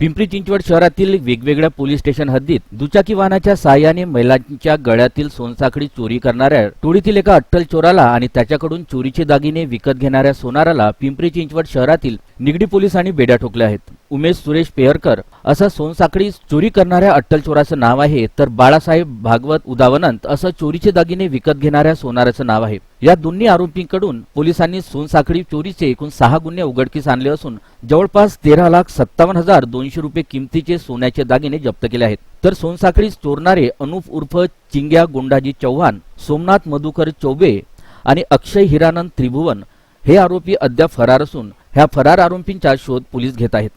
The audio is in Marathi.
पिंपरी चिंचवड शहरातील वेगवेगळ्या पोलीस स्टेशन हद्दीत दुचाकी वाहनाच्या साहाय्याने महिलांच्या गळ्यातील सोनसाखळी चोरी करणाऱ्या टोळीतील एका अट्टल चोराला आणि त्याच्याकडून चोरीचे दागिने विकत घेणाऱ्या सोनाराला पिंपरी चिंचवड शहरातील निगडी पोलिसांनी बेड्या ठोकल्या आहेत. उमेश सुरेश पेहरकर असं सोनसाखळी चोरी करणाऱ्या अट्टल चोराचं नाव आहे तर बाळासाहेब भागवत उदावनंत असं चोरीचे दागिने विकत घेणाऱ्या सोनाराचं नाव आहे. या दोन्ही आरोपींकडून पोलिसांनी सोनसाखळी चोरीचे एकूण सहा गुन्हे उघडकीस आणले असून जवळपास तेरा लाख सत्तावन्न हजार दोनशे रुपये किमतीचे सोन्याचे दागिने जप्त केले आहेत. तर सोनसाखळी चोरणारे अनुप उर्फ चिंग्या गोंडाजी चव्हाण सोमनाथ मधुकर चौबे आणि अक्षय हिरानंद त्रिभुवन हे आरोपी अद्याप फरार असून ह्या फरार आरोपींचा शोध पोलीस घेत आहेत.